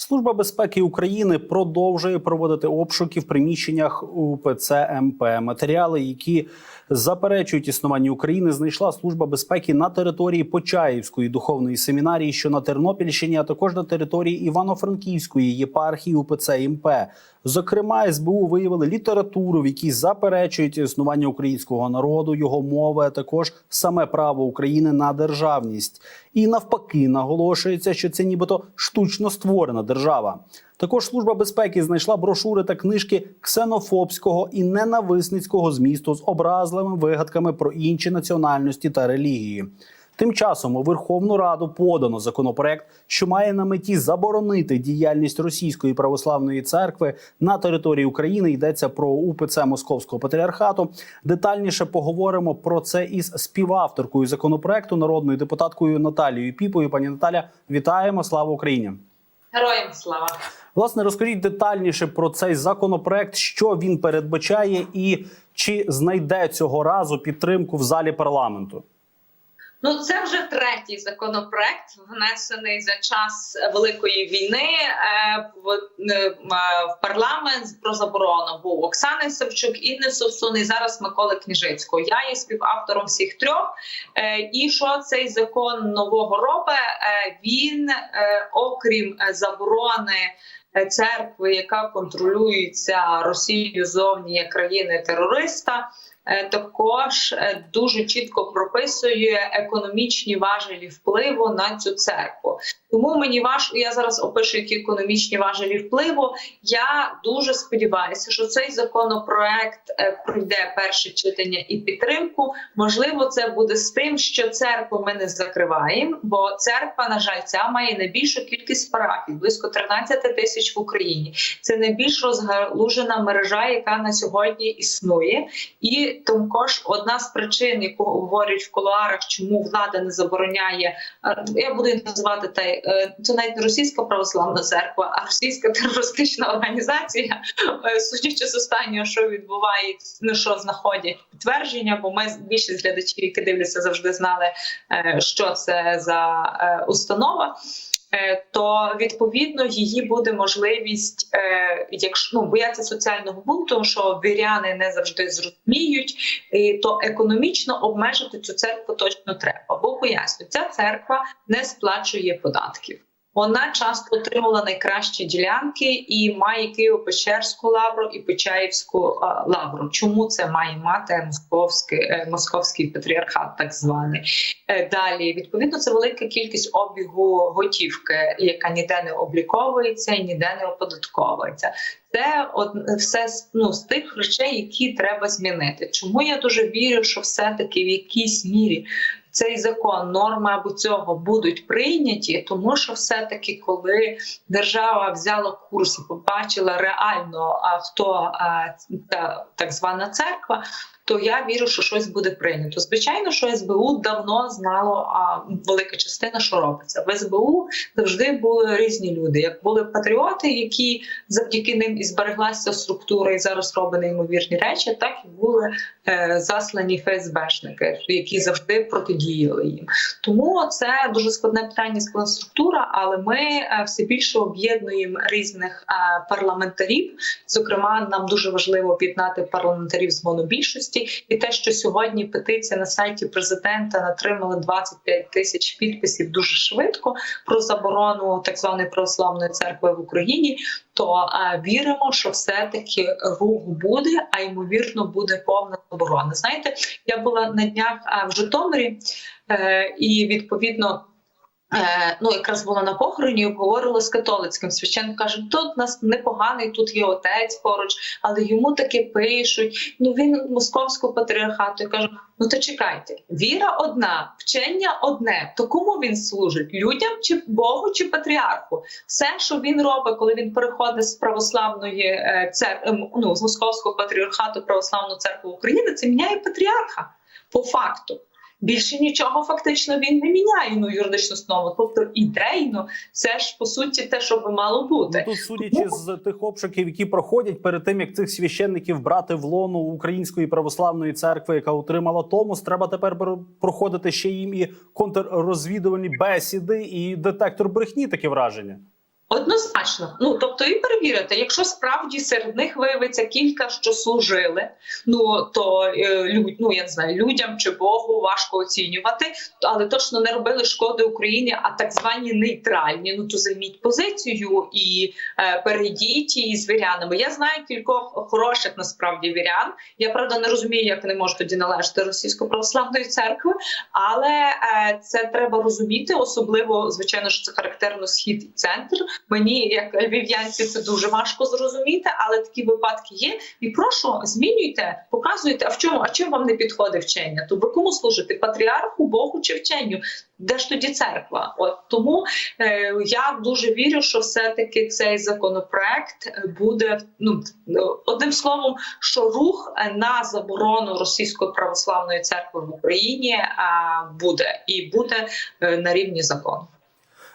Служба безпеки України продовжує проводити обшуки в приміщеннях УПЦ МП. Матеріали, які заперечують існування України, знайшла служба безпеки на території Почаївської духовної семінарії, що на Тернопільщині, а також на території Івано-Франківської єпархії УПЦ МП. Зокрема, СБУ виявили літературу, в якій заперечують існування українського народу, його мови, а також саме право України на державність. І навпаки, наголошується, що це нібито штучно створена держава. Також служба безпеки знайшла брошури та книжки ксенофобського і ненависницького змісту з образливими вигадками про інші національності та релігії. Тим часом у Верховну Раду подано законопроект, що має на меті заборонити діяльність Російської православної церкви на території України. Йдеться про УПЦ Московського патріархату. Детальніше поговоримо про це із співавторкою законопроекту, народною депутаткою Наталією Піпою. Пані Наталя, вітаємо! Слава Україні! Героям слава! Власне, розкажіть детальніше про цей законопроект, що він передбачає, і чи знайде цього разу підтримку в залі парламенту. Ну, це вже третій законопроект, внесений за час великої війни е, в, е, в парламент про заборону. Був Оксани Савчук, Інни Совсун і зараз Миколи Княжицького. Я є співавтором всіх трьох. Е, і що цей закон нового робить? Е, він, окрім заборони. Церкви, яка контролюється Росією зовні як країни терориста, також е, дуже чітко прописує економічні важелі впливу на цю церкву. Тому мені важко, я зараз опишу які економічні важелі впливу. Я дуже сподіваюся, що цей законопроект е, пройде перше читання і підтримку. Можливо, це буде з тим, що церкву ми не закриваємо, бо церква, на жаль, ця має найбільшу кількість парафій, близько 13 тисяч в Україні. Це найбільш розгалужена мережа, яка на сьогодні існує, і також одна з причин, яку говорять в кулуарах, чому влада не забороняє. е, Я буду називати та е, це навіть не російська православна церква, а російська терористична організація. Е, Судячи з останнього, що відбувається, ну що знаходять підтвердження, бо ми більшість глядачів, які дивляться, завжди знали, що це за установа. Е, То відповідно її буде можливість, е, якщо ну бояться соціального бунту, що віряни не завжди зрозуміють, то економічно обмежити цю церкву точно треба. Бо поясню, ця церква не сплачує податків. Вона часто отримала найкращі ділянки і має Києво-Печерську лавру і Печаївську лавру. Чому це має мати московський, е, московський патріархат, так званий? Е, Далі відповідно це велика кількість обігу готівки, яка ніде не обліковується і ніде не оподатковується. Це од... все ну, з тих речей, які треба змінити. Чому я дуже вірю, що все-таки в якійсь мірі цей закон, норми або цього будуть прийняті, тому що все-таки, коли держава взяла курс і побачила реально, а хто а, та так звана церква. То я вірю, що щось буде прийнято. Звичайно, що СБУ давно знало а велика частина, що робиться. В СБУ завжди були різні люди. Як були патріоти, які завдяки ним і збереглася структура, і зараз робить неймовірні речі, так і були е, заслані ФСБшники, які завжди протидіяли їм. Тому це дуже складне питання, складна структура, але ми е, все більше об'єднуємо різних е, парламентарів. Зокрема, нам дуже важливо об'єднати парламентарів з монобільшості, і те, що сьогодні петиція на сайті президента натримала 25 тисяч підписів дуже швидко про заборону так званої православної церкви в Україні. То е, віримо, що все таки рух буде, а ймовірно буде повна заборона. Знаєте, я була на днях е, в Житомирі, е, і відповідно. Е, ну, якраз була на похороні, і обговорила з католицьким священник каже: тут нас непоганий, тут є отець поруч, але йому таки пишуть. Ну він московського патріархату. Я кажу: ну то чекайте, віра одна, вчення одне. То кому він служить? Людям чи Богу, чи патріарху? Все, що він робить, коли він переходить з православної е, церкви, ну з московського патріархату православну церкву України, це міняє патріарха по факту. Більше нічого фактично він не міняє ну юридичну основу. Тобто ідейно це ж по суті те, що би мало бути. Ну, тут, судячи з тих обшуків, які проходять перед тим, як цих священників брати в лону Української православної церкви, яка отримала Томос, треба тепер проходити ще їм і контррозвідувальні бесіди, і детектор брехні. Таке враження. Однозначно, ну тобто і перевірити, якщо справді серед них виявиться кілька, що служили, ну то е, лю- ну я не знаю, людям чи Богу важко оцінювати, але точно не робили шкоди Україні, а так звані нейтральні. Ну то займіть позицію і е, перейдіть її з вірянами. Я знаю кількох хороших насправді вірян. Я правда не розумію, як вони можуть тоді належати російсько-православної церкви, але е, це треба розуміти, особливо звичайно, що це характерно схід і центр. Мені, як львів'янці, це дуже важко зрозуміти, але такі випадки є. І прошу, змінюйте, показуйте, а в чому, а чим вам не підходить вчення? То ви кому служите? Патріарху, Богу чи вченню? Де ж тоді церква? От тому е, я дуже вірю, що все-таки цей законопроект буде ну одним словом, що рух на заборону російської православної церкви в Україні е, буде і буде е, на рівні закону.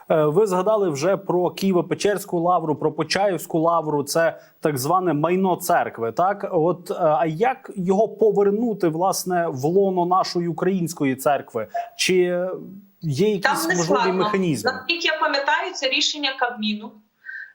Е, Ви згадали вже про Києво-Печерську лавру, про Почаївську лавру. Це так зване майно церкви. Так, от е, а як його повернути власне в лоно нашої української церкви? Чи є якісь можливі механізми? Наскільки я пам'ятаю, це рішення Кабміну.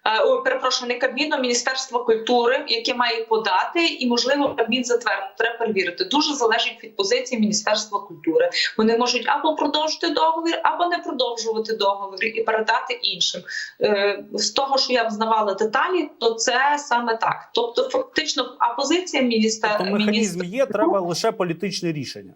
Е, перепрошую, не Кабміну, а Міністерство культури, яке має подати, і можливо Кабмін затвердити. Треба перевірити. Дуже залежить від позиції Міністерства культури. Вони можуть або продовжити договір, або не продовжувати договір і передати іншим. Е, З того, що я взнавала деталі, то це саме так. Тобто, фактично, а позиція міністра Тобто механізм є, треба лише політичне рішення.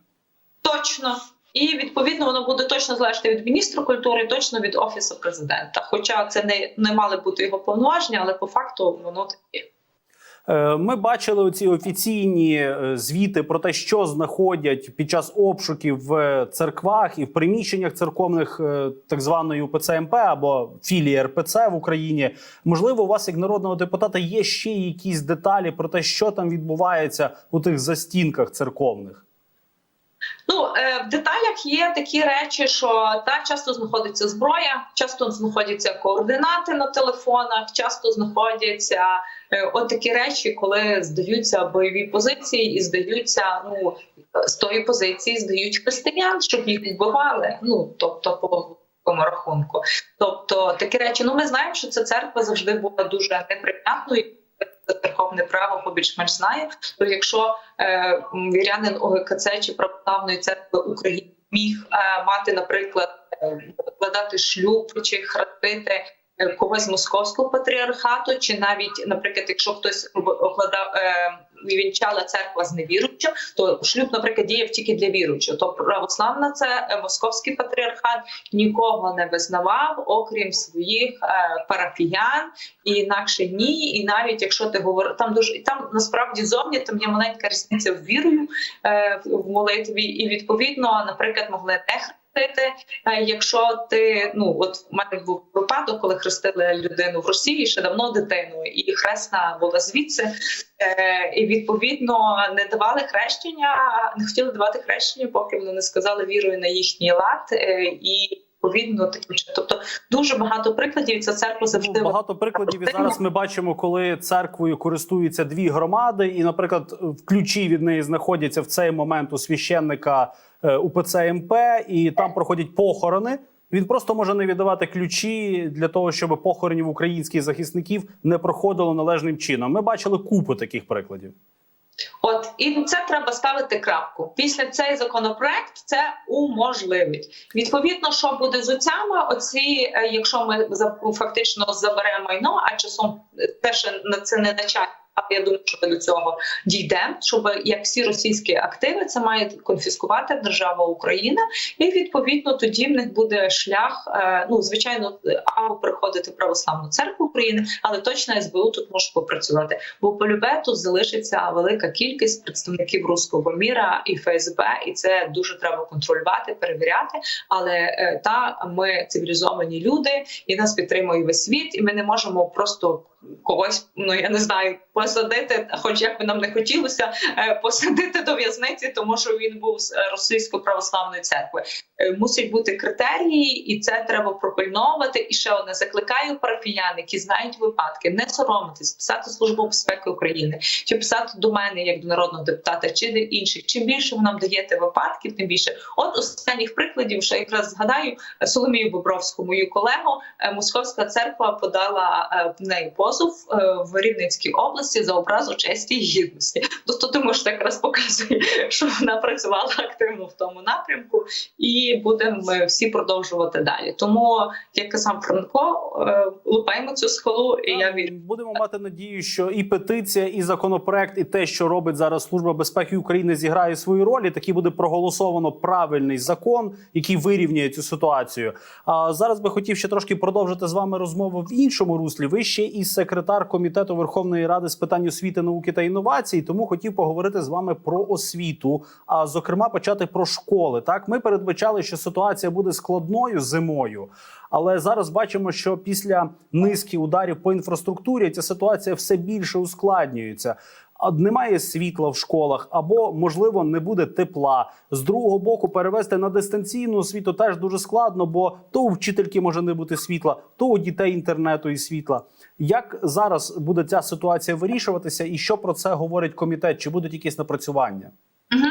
Точно. І відповідно воно буде точно залежати від міністра культури, точно від офісу президента. Хоча це не, не мали бути його повноваження, але по факту воно таке. Е, Ми бачили оці офіційні е, звіти про те, що знаходять під час обшуків в церквах і в приміщеннях церковних е, так званої УПЦ МП або філії РПЦ в Україні. Можливо, у вас як народного депутата є ще якісь деталі про те, що там відбувається у тих застінках церковних. Ну е, в деталях є такі речі, що та часто знаходиться зброя, часто знаходяться координати на телефонах, часто знаходяться е, от такі речі, коли здаються бойові позиції і здаються ну з тої позиції здають християн, щоб їх вбивали. Ну тобто по такому рахунку. Тобто такі речі. Ну ми знаємо, що ця церква завжди була дуже Верховне право побільш-менш знає. То якщо е, вірянин ОГКЦ чи православної церкви України міг е, мати, наприклад, е, шлюб чи хрестити е, когось московського патріархату, чи навіть, наприклад, якщо хтось обладав, е, вінчала церква з невіруючим, то шлюб, наприклад, діяв тільки для віруючих. То православна це е, московський патріархат нікого не визнавав, окрім своїх е, парафіян, і інакше ні. І навіть якщо ти говориш, там дуже там насправді зовні там є маленька різниця в вірою е, в молитві, і відповідно, наприклад, могли не хрестити. Е, якщо ти ну от в мене був випадок, коли хрестили людину в Росії ще давно дитину, і хресна була звідси, е, і відповідно не давали хрещення, не хотіли давати хрещення, поки вони не сказали вірою на їхній лад. Е, і Відповідно, таким тобто дуже багато прикладів. і Ця церква завжди Ну, багато прикладів. І зараз ми бачимо, коли церквою користуються дві громади, і, наприклад, в ключі від неї знаходяться в цей момент у священника е, УПЦ МП, і там проходять похорони. Він просто може не віддавати ключі для того, щоб похоронів українських захисників не проходило належним чином. Ми бачили купу таких прикладів. І це треба ставити крапку. Після цей законопроект це уможливить. Відповідно, що буде з оцями, оці, е, якщо ми фактично заберемо майно, а часом те ще на це не на час. А я думаю, що ми до цього дійдемо, щоб як всі російські активи це має конфіскувати держава Україна, і відповідно тоді в них буде шлях. е, Ну звичайно, або приходити в православну церкву України, але точно СБУ тут може попрацювати. Бо полюбе тут залишиться велика кількість представників руського міра і ФСБ, і це дуже треба контролювати, перевіряти. Але е, та ми цивілізовані люди, і нас підтримує весь світ, і ми не можемо просто когось, ну я не знаю, посадити, хоч як би нам не хотілося, е, посадити до в'язниці, тому що він був з е, російської православної церкви. Е, Мусять бути критерії, і це треба пропильновувати. І ще одне закликаю парафіян, які знають випадки, не соромитись, писати службу безпеки України, чи писати до мене як до народного депутата, чи до інших. Чим більше ви нам даєте випадків, тим більше. От останніх прикладів, що якраз згадаю Соломію Бобровську, мою колегу, Московська церква подала в неї позов е, в Рівненській області за образу честі і гідності. Тобто, тому що якраз показує, що вона працювала активно в тому напрямку, і будемо ми всі продовжувати далі. Тому, як казав Франко, е, лупаємо цю скалу, і я вірю. Будемо мати надію, що і петиція, і законопроект, і те, що робить зараз Служба безпеки України, зіграє свою роль. І таки буде проголосовано правильний закон, який вирівняє цю ситуацію. А зараз би хотів ще трошки продовжити з вами розмову в іншому руслі. Ви ще і секретар комітету Верховної Ради з питань освіти, науки та інновацій. Тому хотів поговорити з вами про освіту, а зокрема почати про школи. Так, ми передбачали, що ситуація буде складною зимою. Але зараз бачимо, що після низки ударів по інфраструктурі ця ситуація все більше ускладнюється. Немає світла в школах, або можливо не буде тепла. З другого боку, перевести на дистанційну освіту теж дуже складно, бо то у вчительки може не бути світла, то у дітей інтернету і світла. Як зараз буде ця ситуація вирішуватися, і що про це говорить комітет? Чи будуть якісь напрацювання? Угу.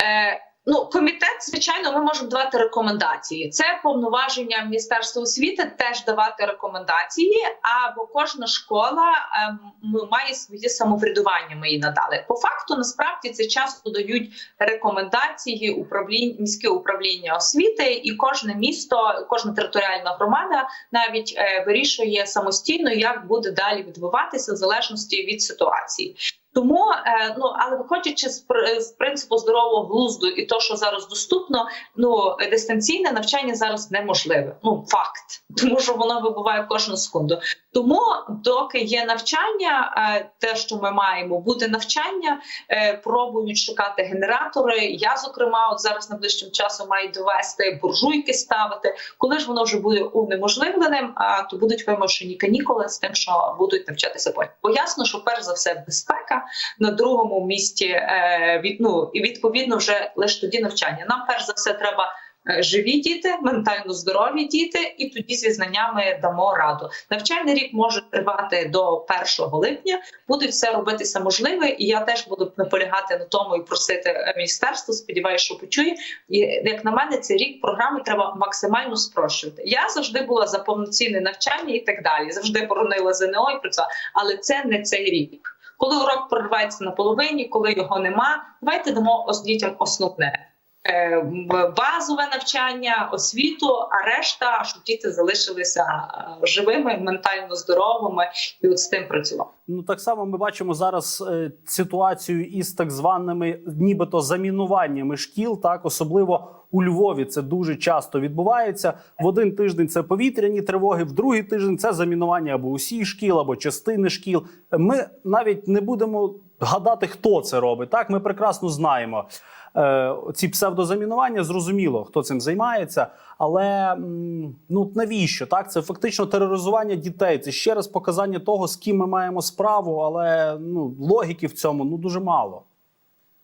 Е, ну, комітет, звичайно, ми можемо давати рекомендації. Це повноваження Міністерства освіти теж давати рекомендації. Або кожна школа ем, має своє самоврядування. Ми їй надали. По факту, насправді, це часто дають рекомендації управління міське управління освіти, і кожне місто, кожна територіальна громада навіть е, вирішує самостійно, як буде далі відбуватися в залежності від ситуації. Тому е, ну але виходячи з, з принципу здорового глузду і то, що зараз доступно, ну дистанційне навчання зараз неможливе. Ну факт, тому що воно вибуває кожну секунду. Тому, доки є навчання, е, те, що ми маємо, буде навчання, е, пробують шукати генератори. Я зокрема, от зараз найближчим часом маю довести буржуйки ставити. Коли ж воно вже буде унеможливленим, а то будуть вимушені канікули з тим, що будуть навчатися потім. Бо ясно, що перш за все безпека на другому місці е, від ну і відповідно вже лише тоді навчання. Нам перш за все треба. Е, Живі діти, ментально здорові діти, і тоді зі знаннями дамо раду. Навчальний рік може тривати до 1 липня. Буде все робитися можливе, і я теж буду наполягати на тому і просити е, міністерство. Сподіваюся, що почує. І як на мене, цей рік програми треба максимально спрощувати. Я завжди була за повноцінне навчання і так далі. Завжди боронила ЗНО і працювала, але це не цей рік. Коли урок проривається на половині, коли його нема, давайте дамо дітям основне. Е, Базове навчання, освіту, а решта, щоб діти залишилися е, живими, ментально здоровими і от з тим працював. Ну так само ми бачимо зараз е, ситуацію із так званими, нібито замінуваннями шкіл, так особливо у Львові. Це дуже часто відбувається. В один тиждень це повітряні тривоги, в другий тиждень це замінування або усіх шкіл, або частини шкіл. Ми навіть не будемо гадати, хто це робить. Так, ми прекрасно знаємо. Е, ці псевдозамінування, зрозуміло, хто цим займається, але ну навіщо так? Це фактично тероризування дітей. Це ще раз показання того, з ким ми маємо справу, але ну логіки в цьому ну дуже мало.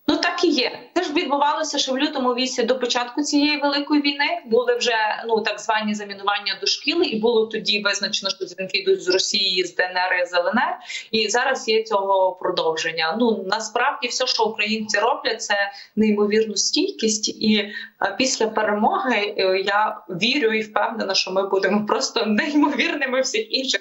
Ну так і є. Це ж відбувалося, що в лютому вісі до початку цієї великої війни були вже ну так звані замінування до шкіл, і було тоді визначено, що дзвінки йдуть з Росії, з ДНР і з ЛНР. І зараз є цього продовження. Ну насправді, все, що українці роблять, це неймовірну стійкість. І е, після перемоги е, я вірю і впевнена, що ми будемо просто неймовірними всіх інших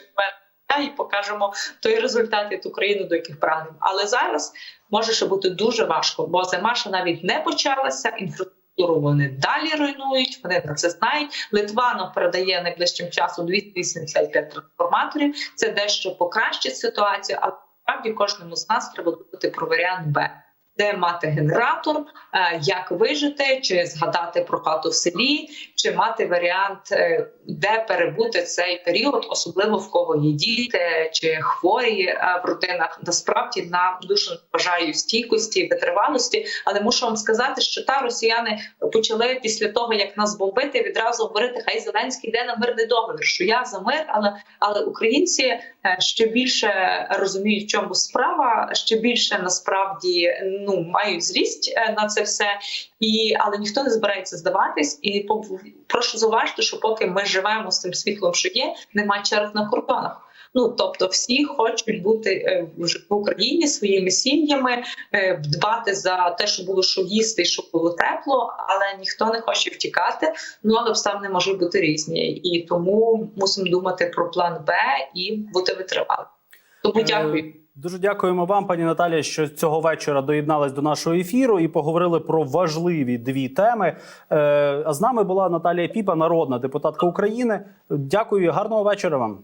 і покажемо той результат від України, до яких прагнемо. Але зараз може ще бути дуже важко, бо зима ще навіть не почалася. Інфраструктуру вони далі руйнують. Вони про це знають. Литва передає найближчим часом 285 трансформаторів. Це дещо покращить ситуацію, але справді кожному з нас треба думати про варіант Б. де мати генератор, е, як вижити, чи згадати про хату в селі, чи мати варіант, е, де перебути цей період, особливо в кого є діти чи хворі е, в родинах. Насправді нам дуже бажаю стійкості, витривалості. Але мушу вам сказати, що та росіяни почали після того, як нас бомбити, відразу говорити, хай Зеленський йде на мирний договір. Що я за мир, але але українці ще більше розуміють, в чому справа, ще більше насправді ну мають злість е, на це все, і але ніхто не збирається здаватись. І прошу зауважити, що поки ми живемо з тим світлом, що є, немає черг на кордонах. Ну тобто, всі хочуть бути е, в Україні своїми сім'ями, е, дбати за те, щоб було що їсти, щоб було тепло, але ніхто не хоче втікати. Ну але обставини можуть бути різні, і тому мусимо думати про план Б і бути витривалим. Тому дякую. Дуже дякуємо вам, пані Наталія, що цього вечора доєднались до нашого ефіру і поговорили про важливі дві теми. Е, а з нами була Наталія Піпа, народна депутатка України. Дякую, гарного вечора вам.